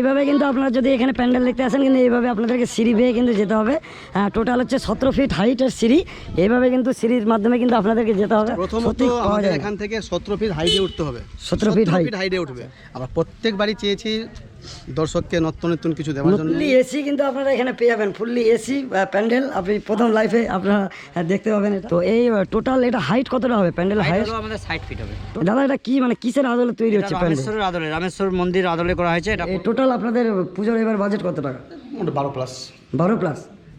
এইভাবে কিন্তু আপনারা যদি এখানে প্যান্ডেল দেখতে আসেন কিন্তু এইভাবে আপনাদেরকে সিঁড়ি বেয়ে কিন্তু যেতে হবে। টোটাল হচ্ছে সতেরো ফিট হাইটের সিঁড়ি। এইভাবে কিন্তু সিঁড়ির মাধ্যমে কিন্তু আপনাদেরকে যেতে হবে। প্রথমত সত্যি আমাদের এখান থেকে সতেরো ফিট হাইটে উঠতে হবে। সতেরো ফিট হাইটে উঠবে। আমরা প্রত্যেকবারই চেয়েছি দর্শককে নতুন নতুন কিছু দেওয়ার জন্য। ফুললি এসি কিন্তু আপনারা এখানে পেয়ে যাবেন ফুললি এসি প্যান্ডেল। আপনি প্রথম লাইফে আপনারা দেখতে পাবেন তো এই টোটাল এটা হাইট কতটা হবে? প্যান্ডেল হাইট হলো আমাদের ষাট ফিট হবে। দাদা এটা কি মানে কিসের আদলে তৈরি হচ্ছে প্যান্ডেল? রামেশ্বরের আদলে রামেশ্বর মন্দির আদলে করা হয়েছে এটা টোটাল আপনাদের পুজোর এবার বাজেট কত টাকা? বারো প্লাস বারো প্লাস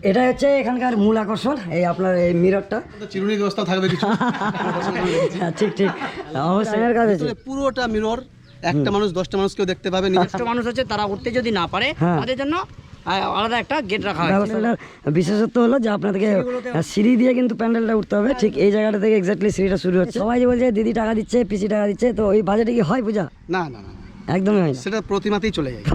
এটা হচ্ছে এখানকার মূল আকর্ষণ এই আপনার এই মিররটা চিরুনির ব্যবস্থা থাকবে কিছু। হ্যাঁ, ঠিক ঠিক। অবশ্যই। এর কাজ পুরোটা মিরর একটা মানুষ দশটা মানুষ কেউ দেখতে পাবে দশটা মানুষ আছে তারা উঠতে যদি না পারে হ্যাঁ। তাদের জন্য আলাদা একটা গেট রাখা হয়েছে। বিশেষত্ব হলো যে আপনাদেরকে সিঁড়ি দিয়ে কিন্তু প্যান্ডেলটা উঠতে হবে। ঠিক এই জায়গাটা থেকে এক্স্যাক্টলি সিঁড়িটা শুরু হচ্ছে। সবাই যে বলছে দিদি টাকা দিচ্ছে পিসি টাকা দিচ্ছে তো ওই বাজেটে কি হয় পূজা? না না না। একদমই হয় না। সেটা প্রতিমাতেই চলে যায়।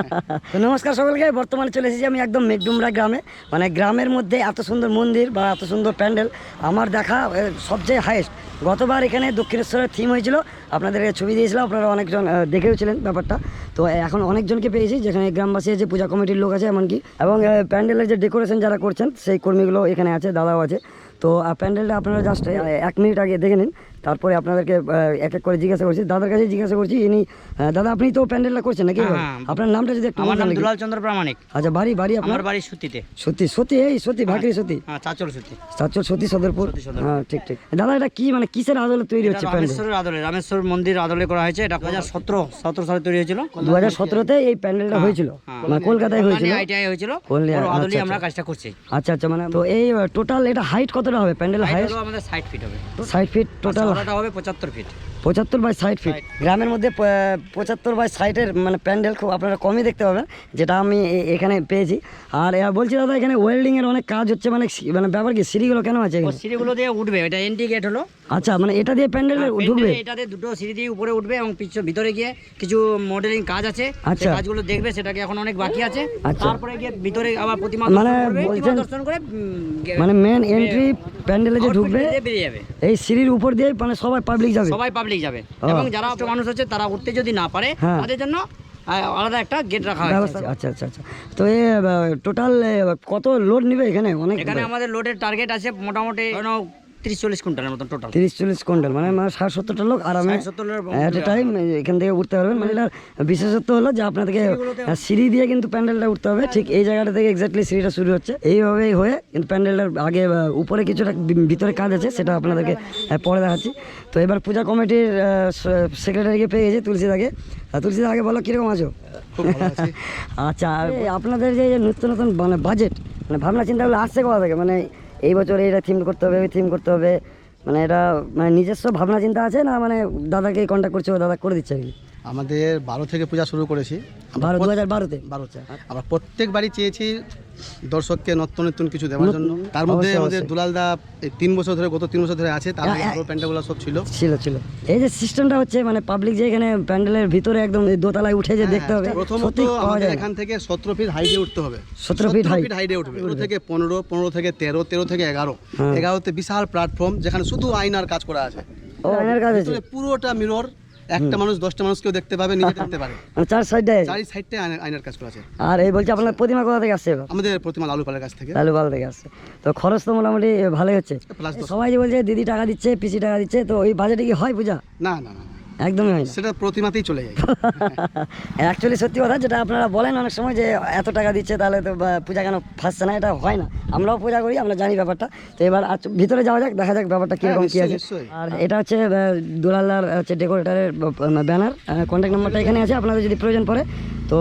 তো নমস্কার সকলকে বর্তমানে চলে এসেছি আমি একদম মেঘডুমরা গ্রামে। মানে গ্রামের মধ্যে এত সুন্দর মন্দির বা এত সুন্দর প্যান্ডেল আমার দেখা সবচেয়ে হাইয়েস্ট গতবার এখানে দক্ষিণেশ্বরের থিম হয়েছিল। আপনাদের ছবি দিয়েছিলাম আপনারা অনেকজন দেখেওছিলেন ব্যাপারটা। তো এখন অনেকজনকে পেয়েছি যেখানে গ্রামবাসী আছে পূজা কমিটির লোক আছে এমনকি। এবং প্যান্ডেলের যে ডেকোরেশন যারা করছেন সেই কর্মীগুলো এখানে আছে দাদাও আছে। তো প্যান্ডেলটা আপনারা জাস্ট এক মিনিট আগে দেখে নিন। তারপরে আপনাদেরকে এক এক করে জিজ্ঞাসা করছি। দাদার কাছে জিজ্ঞাসা করছি ইনি দাদা আপনি তো প্যান্ডেলটা করছেন নাকি? হ্যাঁ, হ্যাঁ। আপনার নামটা যদি একটু আমার নাম দুলাল চন্দ্র প্রামাণিক। আচ্ছা বাড়ি বাড়ি আপনার? বাড়ি সুতিতে। সত্যি সত্যি এই সত্যি ভাকরি সত্যি হ্যাঁ চাচল সুতি। সাতচল সত্যি সদরপুর? হ্যাঁ ঠিক ঠিক। দাদা এটা কি মানে কিসের আদলে তৈরি হচ্ছে রামেশ্বরের আদলে রামেশ্বর মন্দির আদলে করা হয়েছে। এটা দু হাজার সতেরো সতেরো সালে তৈরি হয়েছিল। দু হাজার সতেরোতে এই প্যান্ডেলটা হয়েছিল? হ্যাঁ। মানে কলকাতায় হয়েছিল? আইটিআই হয়েছিল। বললে, আদলে আচ্ছা, আমরা আচ্ছা। কাজটা করছি। আচ্ছা আচ্ছা মানে তো এই টোটাল এটা হাইট কতটা হবে? প্যান্ডেল হাইট আমাদের ষাট ফিট হবে। ষাট ফিট টোটাল চওড়াটা হবে পঁচাত্তর ফিট পঁচাত্তর বাই ষাট ফিট গ্রামের মধ্যে পঁচাত্তর বাই ষাটের মানে প্যান্ডেল খুব আপনারা কমই দেখতে পাবেন যেটা আমি এখানে পেয়েছি। আর বলছি দাদা এখানে ওয়েল্ডিং এর অনেক কাজ হচ্ছে মানে মানে ব্যাপার কি সিঁড়িগুলো কেন আছে সিঁড়িগুলো দিয়ে উঠবে এটা এন্ট্রি গেট হলো। আচ্ছা মানে এটা দিয়ে প্যান্ডেল ঢুকবে পেন্ডেলে এটাতে দুটো সিঁড়ি দিয়ে উপরে উঠবে এবং পিছনে ভিতরে গিয়ে কিছু মডেলিং কাজ আছে। আচ্ছা। কাজগুলো দেখবে সেটাকে এখন অনেক বাকি আছে। আচ্ছা। তারপরে গিয়ে ভিতরে আবার প্রতিমা মানে বলছেন- দর্শন করে মানে মেন এন্ট্রি প্যান্ডেলে যে ঢুকবে দিয়ে এই সিঁড়ির উপর দিয়ে মানে সবাই পাবলিক যাবে। সবাই পাবলিক যাবে। এবং যারা মানুষ আছে তারা উঠতে যদি না পারে হ্যাঁ। তাদের জন্য আলাদা একটা গেট রাখা হয়েছে। আচ্ছা আচ্ছা আচ্ছা। তো এ টোটাল কত লোড নিবে এখানে? অনেক এখানে আমাদের লোডের টার্গেট আছে মোটামুটি তিরিশ চল্লিশ কুইন্টালের মতন টোটাল তিরিশ চল্লিশ কুইন্টাল মানে মানে ষাট সত্তরটা লোক আরামে অ্যাট এ টাইম এখান থেকে উঠতে পারবেন। মানে এটার বিশেষত্ব হলো যে আপনাদেরকে সিঁড়ি দিয়ে কিন্তু প্যান্ডেলটা উঠতে হবে। ঠিক এই জায়গাটা থেকে এক্স্যাক্টলি সিঁড়িটা শুরু হচ্ছে। এইভাবেই হয়ে কিন্তু প্যান্ডেলটার আগে উপরে কিছুটা ভিতরে কাজ আছে সেটা আপনাদেরকে পরে দেখাচ্ছি। তো এবার পূজা কমিটির সেক্রেটারিকে পেয়ে গেছি তুলসীদাকে। আর তুলসীদা আগে বলো কীরকম আছো? খুব ভালো আছি। আচ্ছা আর এই আপনাদের যে যে নতুন নতুন মানে বাজেট মানে ভাবনা চিন্তাগুলো আসছে কোথা থেকে? মানে এই বছর এইটা থিম করতে হবে, ওই থিম করতে হবে। মানে এটা মানে নিজস্ব ভাবনা, চিন্তা আছে না? মানে দাদাকে কন্ট্যাক্ট করছে, ও দাদা করে দিচ্ছে। কি আমাদের বারো থেকে পূজা শুরু করেছি। বারো দু হাজার বারোতে? বারোতে আমরা প্রত্যেকবারই চেয়েছি দর্শককে নতুন নতুন কিছু দেওয়ার জন্য। তার মধ্যে আমাদের দুলালদা এই তিন বছর ধরে গত তিন বছর ধরে আছে তার আগে আরও প্যান্ডেলগুলো সব ছিল। ছিল ছিল। এই যে সিস্টেমটা হচ্ছে মানে পাবলিক যে এখানে প্যান্ডেলের ভিতরে একদম দোতলায় উঠে যে দেখতে হবে প্রথমত আমাদের এখান থেকে সতেরো ফিট হাইটে উঠতে হবে। 17 feet height? হাইটে উঠবে। পনেরো থেকে পনেরো পনেরো থেকে তেরো তেরো থেকে এগারো। হ্যাঁ। এগারোতে বিশাল প্ল্যাটফর্ম যেখানে শুধু আয়নার কাজ করা আছে। আয়নার কাজ আছে। পুরোটা মিরর একটা মানুষ দশটা মানুষকেও দেখতে পাবে নিজে দেখতে পারে চার সাইডে? চারি সাইডে আয়নার কাজ করা আছে। আর এই বলছে আপনার প্রতিমা কোথা থেকে আসছে আমাদের প্রতিমা লালু পালের কাছ থেকে। লালু পাল থেকে আসছে। তো খরচ তো মোটামুটি ভালোই হচ্ছে। সবাই যে বলছে দিদি টাকা দিচ্ছে পিসি টাকা দিচ্ছে তো ওই বাজেটে কি হয় পূজা? না না না। একদমই হয় না। সেটা প্রতিমাতেই চলে যায়। অ্যাকচুয়ালি সত্যি কথা যেটা আপনারা বলেন অনেক সময় যে এত টাকা দিচ্ছে তাহলে তো পূজা কেন ফাঁসছে না এটা হয় না। আমরাও পূজা করি আমরা জানি ব্যাপারটা। তো এবার ভিতরে যাওয়া যাক দেখা যাক ব্যাপারটা কীরকম কী আছে। আর এটা হচ্ছে দুলাল্লার হচ্ছে ডেকোরেটারের ব্যানার কন্ট্যাক্ট নাম্বারটা এখানে আছে আপনাদের যদি প্রয়োজন পড়ে তো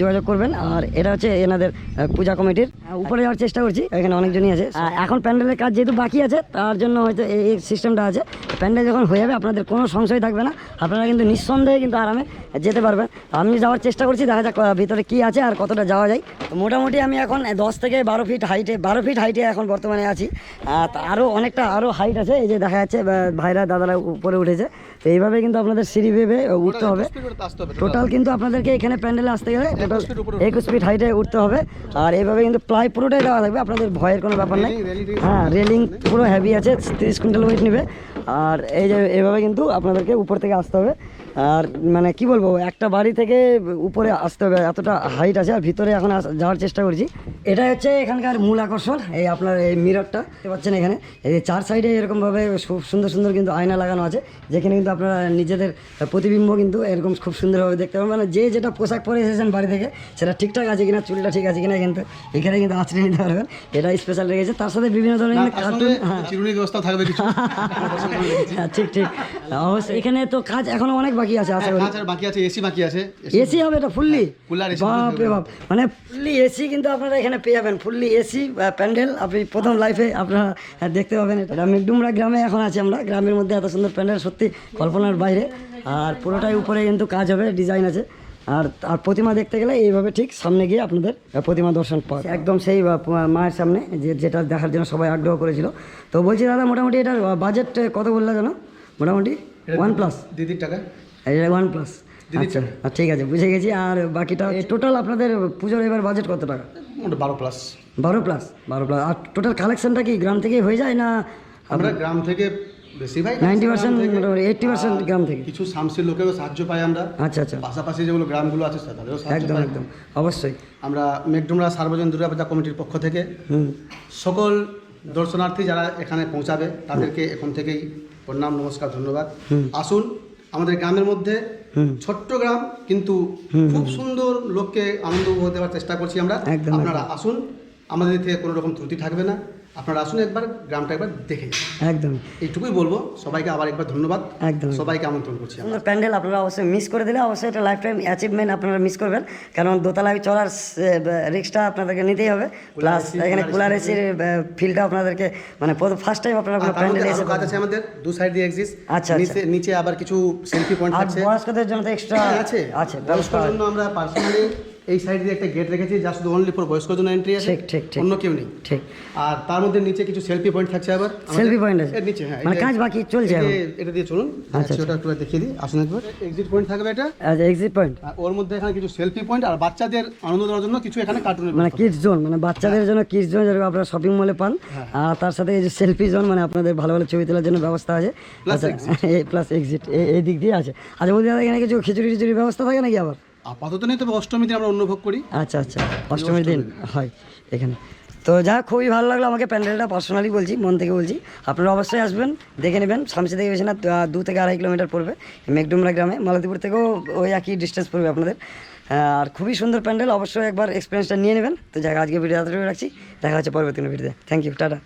যোগাযোগ করবেন আর এটা হচ্ছে এনাদের পূজা কমিটির। উপরে যাওয়ার চেষ্টা করছি এখানে অনেকজনই আছে। এখন প্যান্ডেলের কাজ যেহেতু বাকি আছে তার জন্য হয়তো এই সিস্টেমটা আছে। প্যান্ডেল যখন হয়ে যাবে আপনাদের কোনো সংশয় থাকবে না। আপনারা কিন্তু নিঃসন্দেহে কিন্তু আরামে যেতে পারবেন। আমি যাওয়ার চেষ্টা করছি দেখা যাক ভিতরে কি আছে আর কতটা যাওয়া যায়। তো মোটামুটি আমি এখন দশ থেকে বারো ফিট হাইটে বারো ফিট হাইটে এখন বর্তমানে আছি। আরও অনেকটা আরও হাইট আছে এই যে দেখা যাচ্ছে ভাইরা দাদারা উপরে উঠেছে। তো এইভাবে কিন্তু আপনাদের সিঁড়ি ভেবে উঠতে হবে। টোটাল কিন্তু আপনাদেরকে এখানে প্যান্ডেলে আসতে গেলে টোটাল একুশ ফিট হাইটে উঠতে হবে। আর এইভাবে কিন্তু প্লাই পুরোটাই দেওয়া থাকবে আপনাদের ভয়ের কোনো ব্যাপার নেই। হ্যাঁ রেলিং পুরো হ্যাভি আছে তিরিশ কুইন্টাল ওয়েট নেবে। আর এই যে এভাবে কিন্তু আপনাদেরকে উপর থেকে আসতে হবে। আর মানে কি বলব একটা বাড়ি থেকে উপরে আসতে হবে এতটা হাইট আছে আর ভিতরে এখন যাওয়ার চেষ্টা করছি। এটা হচ্ছে এখানকার মূল আকর্ষণ এই আপনার এই মিররটা দেখতে পাচ্ছেন এখানে এই চার সাইডে এরকমভাবে খুব সুন্দর সুন্দর কিন্তু আয়না লাগানো আছে যেখানে কিন্তু আপনারা নিজেদের প্রতিবিম্ব কিন্তু এরকম খুব সুন্দরভাবে দেখতে পাবেন। মানে যে যেটা পোশাক পরে এসেছেন বাড়ি থেকে সেটা ঠিকঠাক আছে কিনা চুলটা ঠিক আছে কিনা কিন্তু এখানে কিন্তু আছড়ে নিতে পারবেন। এটা স্পেশাল রেখেছে। তার সাথে বিভিন্ন ধরনের কার্টুন সঙ্গে ব্যবস্থা থাকবে কিছু। হ্যাঁ ঠিক ঠিক। অবশ্যই। এখানে তো কাজ এখনও অনেক বাকি আছে আশা করি কাঁচ বাকি আছে এসি বাকি আছে এসি হবে এটা ফুললি? AC বাপ রে বাপ মানে ফুললি এসি কিন্তু আপনারা এখানে পেয়ে যাবেন। ফুললি এসি প্যান্ডেল আপনি প্রথম লাইফে আপনারা দেখতে পাবেন এটা। মেঘডুমরা গ্রামে এখন আছি আমরা। গ্রামের মধ্যে এত সুন্দর প্যান্ডেল সত্যি কল্পনার বাইরে। আর পুরোটাই উপরে কিন্তু কাজ হবে ডিজাইন আছে। আর আর প্রতিমা দেখতে গেলে এইভাবে ঠিক সামনে গিয়ে আপনাদের প্রতিমা দর্শন পাওয়া যায়। একদম সেই মায়ের সামনে যে যেটা দেখার জন্য সবাই আগ্রহ করেছিল। তো বলছি দাদা মোটামুটি এটার বাজেট কত বলল জানো? মোটামুটি ওয়ান প্লাস দিদির টাকা। ওয়ান প্লাস আচ্ছা আহ, ঠিক আছে বুঝে গেছি। আর বাকিটা টোটাল আপনাদের পুজোর এবার বাজেট কত টাকা? বারো প্লাস বারো প্লাস বারো প্লাস আর টোটাল কালেকশনটা কি গ্রাম থেকে হয়ে যায় না আমরা গ্রাম থেকে বেশি ভাই নাইনটি পার্সেন্ট এইট্টি পার্সেন্ট গ্রাম থেকে। কিছু লোকেরও সাহায্য পাই আমরা। আচ্ছা আচ্ছা। পাশাপাশি যেগুলো গ্রামগুলো আছে তাদেরও সাহায্য একদম একদম। অবশ্যই। আমরা মেঘডুমরা সার্বজনীন দুর্গাপূজা কমিটির পক্ষ থেকে সকল দর্শনার্থী যারা এখানে পৌঁছাবে তাদেরকে এখন থেকেই প্রণাম নমস্কার ধন্যবাদ। আসুন আমাদের গ্রামের মধ্যে ছোট্ট গ্রাম কিন্তু খুব সুন্দর লোককে আনন্দ উপভোগ দেওয়ার চেষ্টা করছি আমরা। আপনারা আসুন। আমাদের থেকে কোনো রকম ত্রুটি থাকবে না। আপনারা আসুন একবার গ্রামটা একবার দেখে একদম। এইটুকুই বলব। সবাইকে আবার একবার ধন্যবাদ। একদম। সবাইকে আমন্ত্রণ করছি। সুন্দর প্যান্ডেল আপনারা অবশ্যই মিস করে দিলে অবশ্যই এটা লাইফ টাইম অ্যাচিভমেন্ট আপনারা মিস করবেন। কারণ দোতলায় চলার রিক্সটা আপনাদেরকে নিতেই হবে। প্লাস এখানে কুলার এসির ফিলটা আপনাদেরকে মানে ফার্স্ট টাইম আপনারা প্যান্ডেল এসে কাজ আছে আমাদের দু সাইড দিয়ে এক্সিস আচ্ছা, নিচে নিচে আবার কিছু সেলফি পয়েন্ট আছে বয়স্কদের জন্য তো এক্সট্রা হ্যাঁ, আছে। আছে ব্যবস্থা বয়স্কর জন্য আমরা পার্সোনালি এই সাইড দিয়ে একটা গেট রেখেছি যা শুধু অনলি ফর বয়স্কর জন্য এন্ট্রি আছে ঠিক, ঠিক, ঠিক। অন্য কেউ নেই। ঠিক। আর তার মধ্যে নিচে কিছু সেলফি পয়েন্ট থাকছে আবার। সেলফি পয়েন্ট আছে। এর নিচে হ্যাঁ মানে কাজ বাকি চলছে এটা দিয়ে চলুন। আচ্ছা, ওটা একটু দেখিয়ে দিই। আসুন একবার। এক্সিট পয়েন্ট থাকবে এটা? আচ্ছা এক্সিট পয়েন্ট আর ওর মধ্যে এখানে কিছু সেলফি পয়েন্ট আর বাচ্চাদের আনন্দ দেওয়ার জন্য কিছু এখানে কার্টুনের মানে কিডস জোন মানে বাচ্চাদের জন্য কিডস জোন যেরকম আপনারা শপিং মলে পান হ্যাঁ। আর তার সাথে এই যে সেলফি জোন মানে আপনাদের ভালো ভালো ছবি তোলার জন্য ব্যবস্থা আছে। Plus আচ্ছা প্লাস এক্সিট এই দিক দিয়ে আছে। আচ্ছা বলতে এখানে কিছু খিচুড়ি টিচুড়ি ব্যবস্থা থাকে নাকি আবার? আপাতত নেই তবে অষ্টমী দিন আমরা অনুভব করি। আচ্ছা আচ্ছা অষ্টমীর দিন হয় এখানে। তো যা খুবই ভালো লাগল আমাকে প্যান্ডেলটা পার্সোনালি বলছি মন থেকে বলছি। আপনারা অবশ্যই আসবেন দেখে নেবেন। সামসি থেকে বেশি না দু থেকে আড়াই কিলোমিটার পড়বে মেঘডুমরা গ্রামে। মালতীপুর থেকেও ওই একই ডিস্টেন্স পড়বে আপনাদের। আর খুবই সুন্দর প্যান্ডেল অবশ্যই একবার এক্সপিরিয়েন্সটা নিয়ে নেবেন। তো যাক আজকে ভিডিও রাখছি। দেখা হচ্ছে পরবর্তী ভিডিওতে থ্যাংক ইউ টাটা।